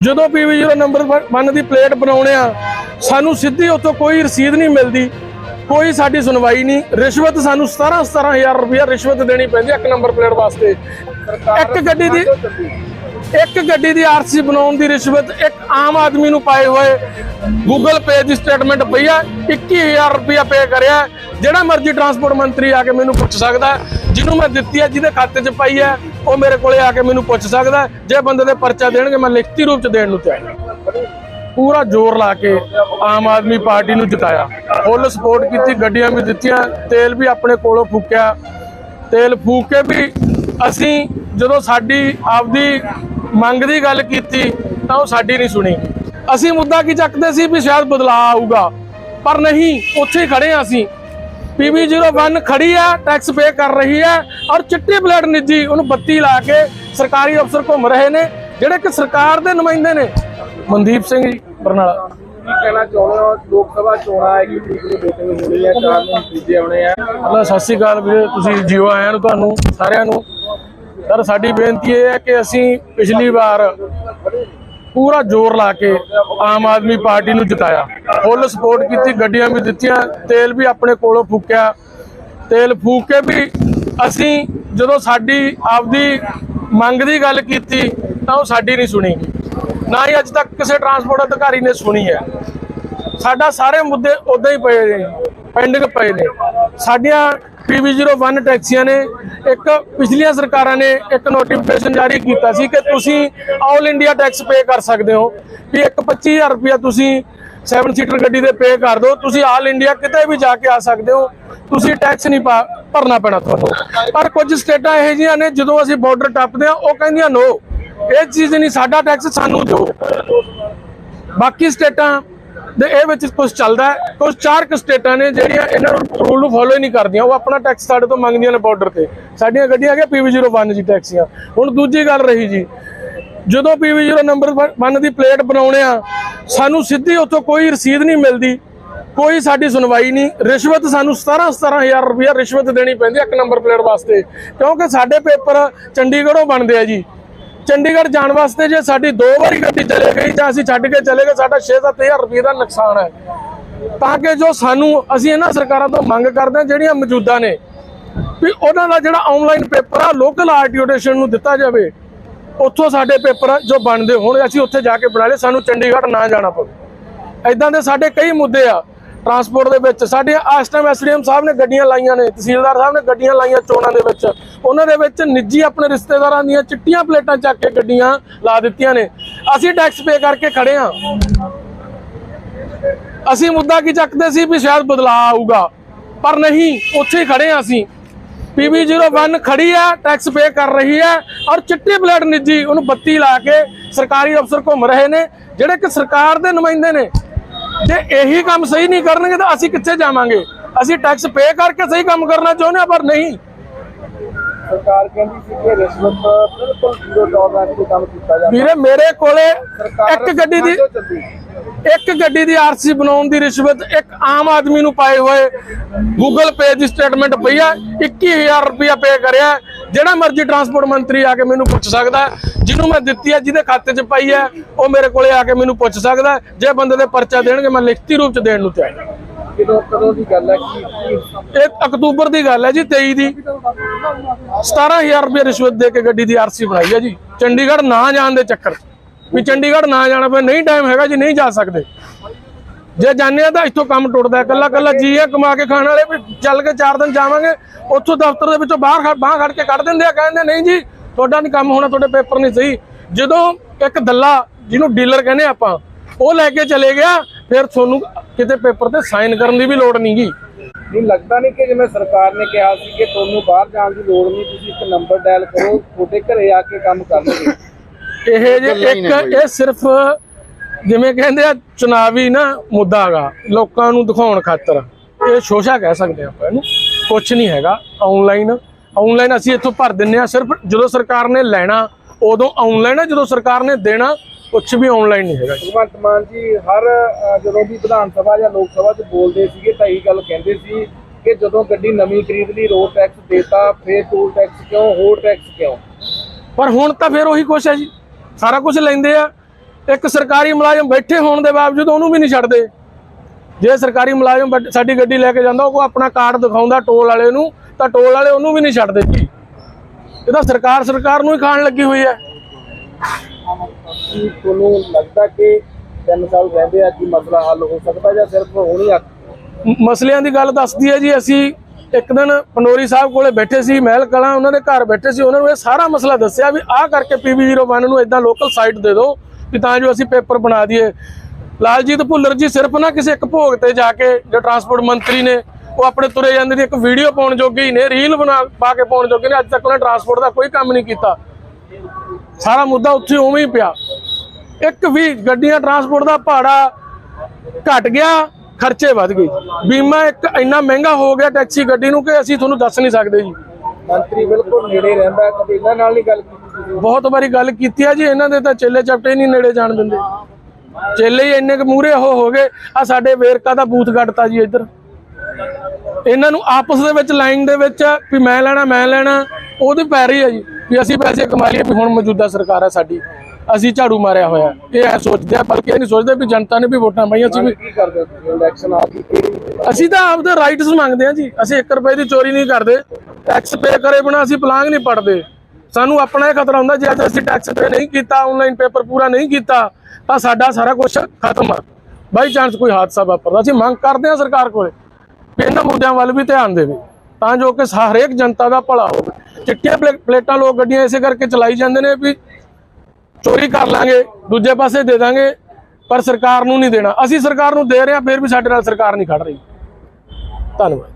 ਜਦੋਂ PV0 number 1 ਦੀ plate ਬਣਾਉਣੇ ਆ, ਸਾਨੂੰ ਸਿੱਧੀ ਉੱਥੋਂ ਕੋਈ ਰਸੀਦ ਨਹੀਂ ਮਿਲਦੀ, ਕੋਈ ਸਾਡੀ ਸੁਣਵਾਈ ਨਹੀਂ। ਰਿਸ਼ਵਤ ਸਾਨੂੰ 17 17000 ਰੁਪਇਆ ਰਿਸ਼ਵਤ ਦੇਣੀ ਪੈਂਦੀ ਇੱਕ ਨੰਬਰ ਪਲੇਟ ਵਾਸਤੇ। ਇੱਕ ਗੱਡੀ ਦੀ ਇੱਕ ਗੱਡੀ ਦੀ ਆਰਸੀ ਬਣਾਉਣ ਦੀ ਰਿਸ਼ਵਤ ਇੱਕ ਆਮ ਆਦਮੀ ਨੂੰ ਪਾਏ ਹੋਏ ਗੂਗਲ ਪੇ ਦੀ ਸਟੇਟਮੈਂਟ ਪਈ ਆ 21000 ਰੁਪਇਆ ਪੇ ਕਰਿਆ। ਜਿਹੜਾ ਮਰਜ਼ੀ ਟਰਾਂਸਪੋਰਟ ਮੰਤਰੀ ਆ ਕੇ ਮੈਨੂੰ ਪੁੱਛ ਸਕਦਾ, ਜਿਹਨੂੰ ਮੈਂ ਦਿੱਤੀ ਹੈ ਜਿਹਦੇ ਖਾਤੇ 'ਚ ਪਾਈ ਹੈ ਉਹ ਮੇਰੇ ਕੋਲੇ ਆ ਕੇ ਮੈਨੂੰ ਪੁੱਛ ਸਕਦਾ ਜੇ ਬੰਦੇ ਦੇ ਪਰਚਾ ਦੇਣਗੇ, ਮੈਂ ਲਿਖਤੀ ਰੂਪ 'ਚ ਦੇਣ ਨੂੰ ਤਿਆਰ ਪੂਰਾ ਜ਼ੋਰ ਲਾ ਕੇ ਆਮ ਆਦਮੀ ਪਾਰਟੀ ਨੂੰ ਜਿਤਾਇਆ। ਫੁੱਲ ਸਪੋਰਟ ਕੀਤੀ, ਗੱਡੀਆਂ ਵੀ ਦਿੱਤੀਆਂ, ਤੇਲ ਵੀ ਆਪਣੇ ਕੋਲੋਂ ਫੂਕਿਆ। ਤੇਲ ਫੂਕ ਕੇ ਵੀ ਅਸੀਂ ਜਦੋਂ ਸਾਡੀ ਆਪਦੀ ਮੰਗ ਦੀ ਗੱਲ ਕੀਤੀ, ਤਾਂ ਉਹ ਸਾਡੀ ਨਹੀਂ ਸੁਣੀ। ਅਸੀਂ ਮੁੱਦਾ ਕੀ ਚੱਕਦੇ ਸੀ ਵੀ ਸ਼ਾਇਦ ਬਦਲਾਅ ਆਊਗਾ, ਪਰ ਨਹੀਂ, ਉੱਥੇ ਹੀ ਖੜੇ ਹਾਂ ਅਸੀਂ। PB01 ਖੜੀ ਆ ਟੈਕਸ ਪੇ ਕਰ ਰਹੀ ਹੈ ਔਰ ਚਿੱਟੀ ਪਲੇਟ ਨਿੱਜੀ ਉਹਨੂੰ ਬੱਤੀ ਲਾ ਕੇ ਸਰਕਾਰੀ ਅਫਸਰ ਘੁੰਮ ਰਹੇ ਨੇ ਜਿਹੜੇ ਕਿ ਸਰਕਾਰ ਦੇ ਨੁਮਾਇੰਦੇ ਨੇ। ਮਨਦੀਪ ਸਿੰਘ ਜੀ ਬਰਨਾਲਾ। ਕੀ ਕਹਿਣਾ ਚਾਹੁੰਦੇ ਹੋ? ਲੋਕ ਸਭਾ ਚੋਣਾਂ ਹੈ ਕਿ ਤਰੀਕ ਨੂੰ VOTING ਹੋਣੀ ਹੈ ਚਾਰ ਨੂੰ ਨਤੀਜੇ ਆਉਣੇ ਆ। ਸਤਿ ਸ਼੍ਰੀ ਅਕਾਲ ਵੀਰੇ ਤੁਸੀਂ ਜੀਓ ਆਇਆਂ ਨੂੰ ਤੁਹਾਨੂੰ ਸਾਰਿਆਂ ਨੂੰ। ਸਰ ਸਾਡੀ ਬੇਨਤੀ ਇਹ ਹੈ ਕਿ ਅਸੀਂ ਪਿਛਲੀ ਵਾਰ ਪੂਰਾ ਜ਼ੋਰ ਲਾ ਕੇ ਆਮ ਆਦਮੀ ਪਾਰਟੀ ਨੂੰ ਜਿਤਾਇਆ। ਫੁੱਲ ਸਪੋਰਟ ਕੀਤੀ, ਗੱਡੀਆਂ ਵੀ ਦਿੱਤੀਆਂ, ਤੇਲ ਵੀ ਆਪਣੇ ਕੋਲੋਂ ਫੂਕਿਆ। ਤੇਲ ਫੂਕ ਕੇ ਵੀ ਅਸੀਂ ਜਦੋਂ ਸਾਡੀ ਆਪਦੀ ਮੰਗ ਦੀ ਗੱਲ ਕੀਤੀ, ਤਾਂ ਉਹ ਸਾਡੀ ਨਹੀਂ ਸੁਣੀ। ਨਾ ਹੀ ਅੱਜ ਤੱਕ ਕਿਸੇ ਟਰਾਂਸਪੋਰਟ ਅਧਿਕਾਰੀ ਨੇ ਸੁਣੀ ਹੈ। ਸਾਡਾ ਸਾਰੇ ਮੁੱਦੇ ਉਦਾਂ ਹੀ ਪਏ ਨੇ ਪੈਂਡਿੰਗ ਪਏ ਨੇ। ਸਾਡੀਆਂ PV01 ਟੈਕਸੀਆਂ ਨੇ ਇੱਕ ਪਿਛਲੀਆਂ ਸਰਕਾਰਾਂ ਨੇ ਇੱਕ ਨੋਟੀਫਿਕੇਸ਼ਨ ਜਾਰੀ ਕੀਤਾ ਸੀ ਕਿ ਤੁਸੀਂ ਆਲ ਇੰਡੀਆ ਟੈਕਸ ਪੇ ਕਰ ਸਕਦੇ ਹੋ। ਵੀ ਇੱਕ 25000 ਰੁਪਇਆ ਤੁਸੀਂ 7 ਸੀਟਰ ਗੱਡੀ ਦੇ ਪੇ ਕਰ ਦਿਓ। ਤੁਸੀਂ ਆਲ ਇੰਡੀਆ ਕਿਤੇ ਵੀ ਜਾ ਕੇ ਆ ਸਕਦੇ ਹੋ। ਤੁਸੀਂ ਟੈਕਸ ਨਹੀਂ ਪਾ- ਭਰਨਾ ਪੈਣਾ ਤੁਹਾਨੂੰ। ਪਰ ਕੁਝ ਸਟੇਟਾਂ ਇਹੋ ਜਿਹੀਆਂ ਨੇ, ਜਦੋਂ ਅਸੀਂ ਬਾਰਡਰ ਟੱਪਦੇ ਆ ਉਹ ਕਹਿੰਦੀਆਂ ਨੋ ਇਹ ਚੀਜ਼ ਨਹੀਂ, ਸਾਡਾ ਟੈਕਸ ਸਾਨੂੰ ਦਿਓ। ਬਾਕੀ ਸਟੇਟਾਂ ਦੇ ਇਹ ਵਿੱਚ ਕੁਝ ਚੱਲਦਾ ਹੈ। ਕੁਝ ਚਾਰ ਕੁ ਸਟੇਟਾਂ ਨੇ ਜਿਹੜੀਆਂ ਇਹਨਾਂ ਨੂੰ ਰੂਲ ਨੂੰ ਫੋਲੋ ਹੀ ਨਹੀਂ ਕਰਦੀਆਂ। ਉਹ ਆਪਣਾ ਟੈਕਸ ਸਾਡੇ ਤੋਂ ਮੰਗਦੀਆਂ ਨੇ ਬਾਰਡਰ ਤੇ। ਸਾਡੀਆਂ ਗੱਡੀਆਂ ਹੈਗੀਆਂ PV01 ਜੀ ਟੈਕਸੀਆਂ ਹੁਣ ਦੂਜੀ ਗੱਲ ਰਹੀ ਜੀ। ਜਦੋਂ PV0 ਨੰਬਰ 1 ਦੀ ਪਲੇਟ ਬਣਾਉਣੇ ਆ, ਸਾਨੂੰ ਸਿੱਧੀ ਉੱਥੋਂ ਕੋਈ ਰਸੀਦ ਨਹੀਂ ਮਿਲਦੀ। ਕੋਈ ਸਾਡੀ ਸੁਣਵਾਈ ਨਹੀਂ। ਰਿਸ਼ਵਤ ਸਾਨੂੰ 17 17000 ਰੁਪਇਆ ਰਿਸ਼ਵਤ ਦੇਣੀ ਪੈਂਦੀ ਇੱਕ ਨੰਬਰ ਪਲੇਟ ਵਾਸਤੇ। ਕਿਉਂਕਿ ਸਾਡੇ ਪੇਪਰ ਚੰਡੀਗੜ੍ਹੋਂ ਬਣਦੇ ਆ ਜੀ। ਚੰਡੀਗੜ੍ਹ ਜਾਣ ਵਾਸਤੇ ਜੇ ਸਾਡੀ ਦੋ ਵਾਰੀ ਗੱਡੀ ਚਲੇ ਗਈ ਜਾਂ ਅਸੀਂ ਛੱਡ ਕੇ ਚਲੇ ਗਏ, ਸਾਡਾ 6-7000 ਰੁਪਏ ਦਾ ਨੁਕਸਾਨ ਹੈ। ਤਾਂ ਕਿ ਜੋ ਸਾਨੂੰ, ਅਸੀਂ ਇਹਨਾਂ ਸਰਕਾਰਾਂ ਤੋਂ ਮੰਗ ਕਰਦੇ ਹਾਂ, ਜਿਹੜੀਆਂ ਮੌਜੂਦਾ ਨੇ, ਵੀ ਉਹਨਾਂ ਦਾ ਜਿਹੜਾ ਆਨਲਾਈਨ ਪੇਪਰ ਆ ਲੋਕਲ ਆਰਟੀਓ ਨੂੰ ਦਿੱਤਾ ਜਾਵੇ। ਉੱਥੋਂ ਸਾਡੇ ਪੇਪਰ ਜੋ ਬਣਦੇ ਹੋਣ, ਅਸੀਂ ਉੱਥੇ ਜਾ ਕੇ ਬਣਾ ਲਏ, ਸਾਨੂੰ ਚੰਡੀਗੜ੍ਹ ਨਾ ਜਾਣਾ ਪਵੇ। ਐਦਾਂ ਦੇ ਸਾਡੇ ਕਈ ਮੁੱਦੇ ਆ। ਟਰਾਂਸਪੋਰਟ ਦੇ ਵਿੱਚ। ਸਾਡੇ ਇਸ ਟਾਈਮ ਐਸਡੀਐਮ ਸਾਹਿਬ ਨੇ ਗੱਡੀਆਂ ਲਾਈਆਂ ਨੇ, ਤਹਿਸੀਲਦਾਰ ਸਾਹਿਬ ਨੇ ਗੱਡੀਆਂ ਲਾਈਆਂ ਚੋਣਾਂ ਦੇ ਵਿੱਚ। ਉਹਨਾਂ ਦੇ ਵਿੱਚ ਨਿੱਜੀ ਆਪਣੇ ਰਿਸ਼ਤੇਦਾਰਾਂ ਦੀਆਂ ਚਿੱਟੀਆਂ ਪਲੇਟਾਂ ਚੱਕ ਕੇ ਗੱਡੀਆਂ ਲਾ ਦਿੱਤੀਆਂ ਨੇ। ਅਸੀਂ ਟੈਕਸ ਪੇ ਕਰਕੇ ਖੜੇ ਆ ਅਸੀਂ ਮੁੱਦਾ ਕੀ ਚੱਕਦੇ ਸੀ ਵੀ ਸ਼ਾਇਦ ਬਦਲਾਅ ਆਊਗਾ। ਪਰ ਨਹੀਂ, ਉੱਥੇ ਹੀ ਖੜੇ ਆ ਅਸੀਂ। PV01 ਖੜੀ ਹੈ ਟੈਕਸ ਪੇ ਕਰ ਰਹੀ ਹੈ ਔਰ ਚਿੱਟੀ ਪਲੇਟ ਨਿੱਜੀ ਉਹਨੂੰ ਬੱਤੀ ਲਾ ਕੇ ਸਰਕਾਰੀ ਅਫਸਰ ਘੁੰਮ ਰਹੇ ਨੇ, ਜਿਹੜੇ ਕਿ ਸਰਕਾਰ ਦੇ ਨੁਮਾਇੰਦੇ ਨੇ। ਜੇ ਇਹੀ ਕੰਮ ਸਹੀ ਨਹੀਂ ਕਰਨਗੇ ਤਾਂ ਅਸੀਂ ਕਿੱਥੇ ਜਾਵਾਂਗੇ? ਅਸੀਂ ਟੈਕਸ ਪੇ ਕਰਕੇ ਸਹੀ ਕੰਮ ਕਰਨਾ ਚਾਹੁੰਦੇ ਹਾਂ ਪਰ ਨਹੀਂ। ਸਰਕਾਰ ਕਹਿੰਦੀ ਸੀ ਕਿ ਰਿਸ਼ਵਤ ਬਿਲਕੁਲ ਜ਼ੀਰੋ ਟੋਲਰੈਂਸ ਤੇ ਕੰਮ ਕੀਤਾ ਜਾਵੇ ਵੀਰੇ ਮੇਰੇ ਕੋਲੇ ਇੱਕ ਗੱਡੀ ਦੀ ਇੱਕ ਗੱਡੀ ਦੀ ਆਰਸੀ ਬਣਾਉਣ ਦੀ ਰਿਸ਼ਵਤ ਇੱਕ ਆਮ ਆਦਮੀ ਨੂੰ ਪਾਏ ਹੋਏ ਗੂਗਲ ਪੇ ਦੀ ਸਟੇਟਮੈਂਟ ਪਈ ਆ। 21000 ਰੁਪਇਆ ਪੇ ਕਰਿਆ। ਜਿਹੜਾ ਮਰਜ਼ੀ ਟਰਾਂਸਪੋਰਟ ਮੰਤਰੀ ਆ ਕੇ ਮੈਨੂੰ ਪੁੱਛ ਸਕਦਾ। ਜਿਹਨੂੰ ਮੈਂ ਦਿੱਤੀ ਹੈ ਜਿਹਦੇ ਖਾਤੇ 'ਚ ਪਈ ਹੈ ਉਹ ਮੇਰੇ ਕੋਲੇ ਆ ਕੇ ਮੈਨੂੰ ਪੁੱਛ ਸਕਦਾ। ਜੇ ਬੰਦੇ ਦੇ ਪਰਚਾ ਦੇਣਗੇ ਮੈਂ ਲਿਖਤੀ ਰੂਪ 'ਚ ਦੇਣ ਨੂੰ ਤਿਆਰ ਹਾਂ। ਕਿਦੋਂ ਕਦੋਂ ਦੀ ਗੱਲ ਹੈ? ਕਿ ਇਹ ਅਕਤੂਬਰ ਦੀ ਗੱਲ ਹੈ ਜੀ 23 ਦੀ। 17000 ਰੁਪਏ ਰਿਸ਼ਵਤ ਦੇ ਕੇ ਗੱਡੀ ਦੀ ਆਰਸੀ ਬਣਾਈ ਹੈ ਜੀ। ਚੰਡੀਗੜ੍ਹ ਨਾ ਜਾਣ ਦੇ ਚੱਕਰ। ਵੀ ਚੰਡੀਗੜ੍ਹ ਨਾ ਜਾਣਾ ਪਏ ਨਹੀਂ ਟਾਈਮ ਹੈਗਾ ਜੀ ਨਹੀਂ ਜਾ ਸਕਦੇ। ਜੇ ਜਾਂਦੇ ਆ ਤਾਂ ਇੱਥੋਂ ਕੰਮ ਟੁੱਟਦਾ ਕੱਲਾ ਕੱਲਾ ਜੀ ਹੈ ਕਮਾ ਕੇ ਖਾਣ ਵਾਲੇ ਵੀ ਚੱਲ ਕੇ 4 ਦਿਨ ਜਾਵਾਂਗੇ ਉੱਥੋਂ ਦਫ਼ਤਰ ਦੇ ਵਿੱਚੋਂ ਬਾਹਰ ਬਾਹਰ ਖੜ ਕੇ ਕੱਢ ਦਿੰਦੇ ਆ ਕਹਿੰਦੇ ਨਹੀਂ ਜੀ ਤੁਹਾਡਾ ਨਹੀਂ ਕੰਮ ਹੋਣਾ ਤੁਹਾਡੇ ਪੇਪਰ ਨਹੀਂ ਸਹੀ। ਜਦੋਂ ਇੱਕ ਦੱਲਾ ਜਿਹਨੂੰ ਡੀਲਰ ਕਹਿੰਦੇ ਆਪਾਂ ਉਹ ਲੈ ਕੇ ਚਲੇ ਗਿਆ ਫਿਰ ਤੁਹਾਨੂੰ ਕਿਤੇ ਪੇਪਰ ਤੇ ਸਾਈਨ ਕਰਨ ਦੀ ਵੀ ਲੋੜ ਨਹੀਂਗੀ ਨਹੀਂ ਲੱਗਦਾ ਨਹੀਂ ਕਿ ਜਿਵੇਂ ਸਰਕਾਰ ਨੇ ਕਿਹਾ ਸੀ ਕਿ ਤੁਹਾਨੂੰ ਬਾਹਰ ਜਾਣ ਦੀ ਲੋੜ ਨਹੀਂ ਤੁਸੀਂ ਇੱਕ ਨੰਬਰ ਡਾਇਲ ਕਰੋ ਤੁਹਾਡੇ ਘਰੇ ਆ ਕੇ ਕੰਮ ਕਰਨਗੇ। ਇਹ ਜੇ ਇੱਕ ਇਹ ਸਿਰਫ ਜਿਵੇਂ ਕਹਿੰਦੇ ਆ ਚੁਣਾਵੀ ਨਾ ਮੁੱਦਾ ਹੈਗਾ ਲੋਕਾਂ ਨੂੰ ਦਿਖਾਉਣ ਖਾਤਰ। ਇਹ ਸ਼ੋਸ਼ਾ ਕਹਿ ਸਕਦੇ ਆਪਾਂ ਇਹਨੂੰ। ਕੁਝ ਨਹੀਂ ਹੈਗਾ ਆਨਲਾਈਨ ਆਨਲਾਈਨ ਅਸੀਂ ਇੱਥੋਂ ਭਰ ਦਿੰਨੇ ਆ ਸਿਰਫ ਜਦੋਂ ਸਰਕਾਰ ਨੇ ਲੈਣਾ ਉਦੋਂ ਆਨਲਾਈਨ ਹੈ ਜਦੋਂ ਸਰਕਾਰ ਨੇ ਦੇਣਾ ਕੁਝ ਵੀ ਆਨਲਾਈਨ ਨਹੀਂ ਹੈਗਾ ਜੀ। ਭਗਵੰਤ ਮਾਨ ਜੀ ਹਰ ਜਦੋਂ ਵੀ ਵਿਧਾਨ ਸਭਾ ਜਾਂ ਲੋਕ ਸਭਾ 'ਚ ਬੋਲਦੇ ਸੀਗੇ ਤਾਂ ਇਹੀ ਗੱਲ ਕਹਿੰਦੇ ਸੀ ਕਿ ਜਦੋਂ ਗੱਡੀ ਨਵੀਂ ਖਰੀਦ ਲਈ ਰੋਡ ਟੈਕਸ ਦੇਤਾ ਫੇਰ ਟੋਲ ਟੈਕਸ ਕਿਉਂ ਹੋਰ ਟੈਕਸ ਕਿਉਂ? ਪਰ ਹੁਣ ਤਾਂ ਫਿਰ ਉਹੀ ਕੁਛ ਹੈ ਜੀ। ਸਾਰਾ ਕੁਝ ਲੈਂਦੇ ਆ। ਇੱਕ ਸਰਕਾਰੀ ਮੁਲਾਜ਼ਮ ਬੈਠੇ ਹੋਣ ਦੇ ਬਾਵਜੂਦ ਉਹਨੂੰ ਵੀ ਨਹੀਂ ਛੱਡਦੇ। ਜੇ ਸਰਕਾਰੀ ਮੁਲਾਜ਼ਮ ਸਾਡੀ ਗੱਡੀ ਲੈ ਕੇ ਜਾਂਦਾ ਉਹ ਆਪਣਾ ਕਾਰਡ ਦਿਖਾਉਂਦਾ ਟੋਲ ਵਾਲੇ ਨੂੰ ਤਾਂ ਟੋਲ ਵਾਲੇ ਉਹਨੂੰ ਵੀ ਨਹੀਂ ਛੱਡਦੇ ਜੀ ਇਹ ਤਾਂ ਸਰਕਾਰ ਸਰਕਾਰ ਨੂੰ ਹੀ ਖਾਣ ਲੱਗੀ ਹੋਈ ਹੈ। ਕੀ ਤੁਹਾਨੂੰ ਲੱਗਦਾ ਕਿ 3 ਸਾਲ ਰਹਿੰਦੇ ਆ ਕਿ ਮਸਲਾ ਹੱਲ ਹੋ ਸਕਦਾ ਜਾਂ ਸਿਰਫ ਹੋਣੀ ਆ? ਮ- ਮਸਲਿਆਂ ਦੀ ਗੱਲ ਦੱਸਦੀ ਹੈ ਜੀ ਅਸੀਂ ਇੱਕ ਦਿਨ ਪੰਡੋਰੀ ਸਾਹਿਬ ਕੋਲੇ ਬੈਠੇ ਸੀ ਮਹਿਲ ਕਲਾਂ ਉਹਨਾਂ ਦੇ ਘਰ ਬੈਠੇ ਸੀ ਉਹਨਾਂ ਨੂੰ ਇਹ ਸਾਰਾ ਮਸਲਾ ਦੱਸਿਆ ਵੀ ਆਹ ਕਰਕੇ PB01 ਨੂੰ ਇਦਾਂ ਲੋਕਲ ਸਾਈਟ ਦੇ ਦਿਓ ਵੀ ਤਾਂ ਜੋ ਅਸੀਂ ਪੇਪਰ ਬਣਾ ਦਈਏ। ਲਾਲਜੀਤ ਭੁੱਲਰ ਜੀ ਸਿਰਫ ਨਾ ਕਿਸੇ ਇੱਕ ਭੋਗ ਤੇ ਜਾ ਕੇ ਜੋ ਟਰਾਂਸਪੋਰਟ ਮੰਤਰੀ ਨੇ ਉਹ ਆਪਣੇ ਤੁਰੇ ਜਾਂਦੇ ਦੀ ਇੱਕ ਵੀਡੀਓ ਪਾਉਣ ਜੋਗੇ ਨੇ ਰੀਲ ਬਣਾ ਪਾ ਕੇ ਪਾਉਣ ਜੋਗੇ ਨੇ ਅੱਜ ਤੱਕ ਉਹਨਾਂ ਟਰਾਂਸਪੋਰਟ ਦਾ ਕੋਈ ਕੰਮ ਨਹੀਂ ਕੀਤਾ। ਸਾਰਾ ਮੁੱਦਾ ਉੱਥੇ ਉਵੇਂ ਹੀ ਪਿਆ। ਇੱਕ ਵੀ ਗੱਡੀਆਂ ਟਰਾਂਸਪੋਰਟ ਦਾ ਭਾੜਾ ਘਟ ਗਿਆ ਖਰਚੇ ਵੱਧ ਗਏ। ਬੀਮਾ ਇੱਕ ਇੰਨਾ ਮਹਿੰਗਾ ਹੋ ਗਿਆ ਟੈਕਸੀ ਗੱਡੀ ਨੂੰ ਕਿ ਅਸੀਂ ਤੁਹਾਨੂੰ ਦੱਸ ਨਹੀਂ ਸਕਦੇ ਜੀ। ਮੰਤਰੀ ਬਿਲਕੁਲ ਨੇੜੇ ਰਹਿੰਦਾ ਕਦੇ ਇਹਨਾਂ ਨਾਲ ਨਹੀਂ ਗੱਲ ਕੀਤੀ ਬਹੁਤ ਵਾਰੀ ਗੱਲ ਕੀਤੀ ਆ ਜੀ ਇਹਨਾਂ ਦੇ ਤਾਂ ਚੇਲੇ ਚਪਟੇ ਨਹੀਂ ਨੇੜੇ ਜਾਣ ਦਿੰਦੇ। ਚੇਲੇ ਹੀ ਇੰਨੇ ਕੁ ਮੂਰੇ ਹੋ ਹੋ ਗਏ ਆ ਸਾਡੇ ਵੇਰਕਾ ਦਾ ਬੂਥ ਕੱਟਤਾ ਜੀ ਇੱਧਰ। ਇਹਨਾਂ ਨੂੰ ਆਪਸ ਦੇ ਵਿੱਚ ਲਾਈਨ ਦੇ ਵਿੱਚ ਵੀ ਮੈਂ ਲੈਣਾ ਮੈਂ ਲੈਣਾ ਉਹਦੇ ਪੈ ਰਹੀ ਆ ਜੀ ਵੀ ਅਸੀਂ ਪੈਸੇ ਕਮਾ ਲਈਏ ਵੀ ਹੁਣ ਮੌਜੂਦਾ ਸਰਕਾਰ ਹੈ ਸਾਡੀ ਅਸੀਂ ਝਾੜੂ ਮਾਰਿਆ ਹੋਇਆ ਇਹ ਐ ਸੋਚਦੇ ਆ ਬਲਕਿ ਇਹ ਨਹੀਂ ਸੋਚਦੇ ਵੀ ਜਨਤਾ ਨੇ ਵੀ ਵੋਟਾਂ ਪਾਈਆਂ ਅਸੀਂ ਵੀ ਕੀ ਕਰਦੇ ਹੋ? ਤੁਸੀਂ ਇਲੈਕਸ਼ਨ ਹੀ ਕਿਹੜੀ ਅਸੀਂ ਤਾਂ ਆਪਦੇ ਰਾਈਟਸ ਮੰਗਦੇ ਆ ਜੀ ਅਸੀਂ 1 ਰੁਪਏ ਦੀ ਚੋਰੀ ਨਹੀਂ ਕਰਦੇ ਟੈਕਸ ਪੇ ਕਰੇ ਬਿਨਾ ਅਸੀਂ ਪਲਾਂਗ ਨਹੀਂ ਪੜਦੇ ਸਾਨੂੰ ਆਪਣਾ ਇਹ ਖਤਰਾ ਹੁੰਦਾ ਜੇ ਅੱਜ ਅਸੀਂ ਟੈਕਸ ਪੇ ਨਹੀਂ ਕੀਤਾ ਆਨਲਾਈਨ ਪੇਪਰ ਪੂਰਾ ਨਹੀਂ ਕੀਤਾ ਤਾਂ ਸਾਡਾ ਸਾਰਾ ਕੁਝ ਖਤਮ ਆ। ਬਾਈ ਚਾਂਸ ਕੋਈ ਹਾਦਸਾ ਵਾਪਰਦਾ ਅਸੀਂ ਮੰਗ ਕਰਦੇ ਆ ਸਰਕਾਰ ਕੋਲੇ। ਵੀ ਇਹਨਾਂ ਮੁੱਦਿਆਂ ਵੱਲ ਵੀ ਧਿਆਨ ਦੇਵੇ, ਤਾਂ ਜੋ ਕਿ ਹਰੇਕ ਜਨਤਾ ਦਾ ਭਲਾ ਹੋਵੇ। ਚਿੱਟੀਆਂ ਪਲੇ- ਪਲੇਟਾਂ ਲੋਕ ਗੱਡੀਆਂ ਇਸੇ ਕਰਕੇ ਚਲਾਈ ਜਾਂਦੇ ਨੇ ਵੀ ਚੋਰੀ ਕਰ ਲਾਂਗੇ, ਦੂਜੇ ਪਾਸੇ ਦੇ ਦਾਂਗੇ, ਪਰ ਸਰਕਾਰ ਨੂੰ ਨਹੀਂ ਦੇਣਾ। ਅਸੀਂ ਸਰਕਾਰ ਨੂੰ ਦੇ ਰਹੇ ਹਾਂ, ਫਿਰ ਵੀ ਸਾਡੇ ਨਾਲ ਸਰਕਾਰ ਨਹੀਂ ਖੜ ਰਹੀ। ਧੰਨਵਾਦ।